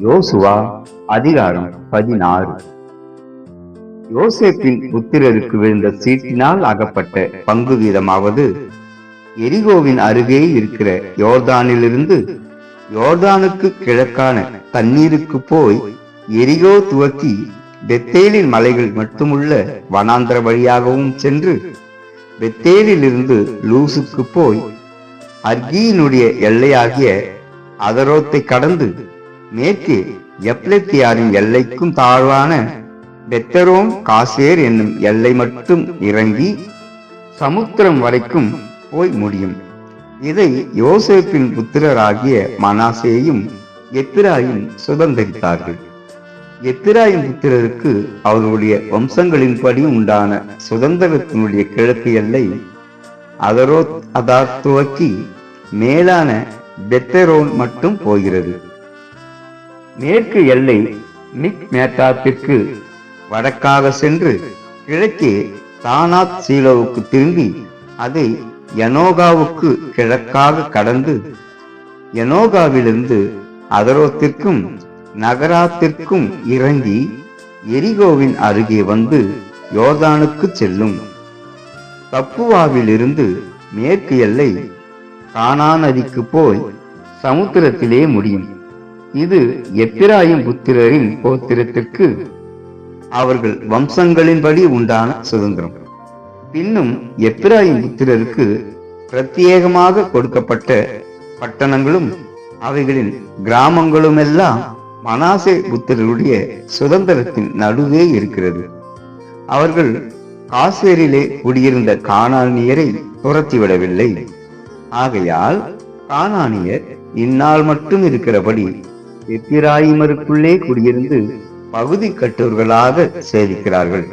யோசுவா அதிகாரம் பதினாறு. யோசேப்பின் புத்திரருக்கு விழுந்த சீட்டினால் அகப்பட்ட பங்கு வீதமாவது எரிகோவின் அருகே இருக்கிற யோர்தானிலிருந்து யோர்தானுக்கு கிழக்கான தண்ணீருக்கு போய் எரிகோ துவக்கி பெத்தேலின் மலைகள் மட்டுமுள்ள வனாந்தர வழியாகவும் சென்று பெத்தேலிலிருந்து லூசுக்கு போய் அர்கியினுடைய எல்லையாகிய அதரோத்தை கடந்து மேற்கு எப்லெத்தியாரின் எல்லைக்கும் தாழ்வான பெத்தரோம் காசேர் என்னும் எல்லை மட்டும் இறங்கி சமுத்திரம் வரைக்கும் போய் முடியும். இதை யோசேப்பின் புத்திரராகிய மனாசேயும் எத்திராயும் சுதந்திரித்தார்கள். எத்திராயின் புத்திரருக்கு அவர்களுடைய வம்சங்களின்படி உண்டான சுதந்திரத்தினுடைய கிழக்கு எல்லை அதரோ அதார் துவக்கி மேலான பெத்தரோன் மட்டும் போகிறது. மேற்கு எல்லை மிக் மேட்டாப்பிற்கு வடக்காக சென்று கிழக்கே தானாத் சீலோவுக்கு திரும்பி அதை யனோகாவுக்கு கிழக்காக கடந்து யனோகாவிலிருந்து அதரோத்திற்கும் நகராத்திற்கும் இறங்கி எரிகோவின் அருகே வந்து யோர்தானுக்கு செல்லும். தப்புவாவிலிருந்து மேற்கு எல்லை கானா நதிக்கு போய் சமுத்திரத்திலே முடியும். இது எப்பிராயும் புத்திரரின் கோத்திரத்திற்கு அவர்கள் வம்சங்களின்படி உண்டான சுதந்திரம். பின்னும் எப்பிராயும் புத்திரருக்கு பிரத்யேகமாக கொடுக்கப்பட்ட பட்டணங்களும் அவைகளின் கிராமங்களுமெல்லாம் மனாசே புத்திரருடைய சுதந்திரத்தின் நடுவே இருக்கிறது. அவர்கள் காசேரிலே குடியிருந்த காணானியரை துரத்திவிடவில்லை. ஆகையால் காணானியர் இந்நாள் மட்டும் இருக்கிறபடி எத்திராயிமருக்குள்ளே குடியிருந்து பகுதி கட்டோர்களாக சேவிக்கிறார்கள்.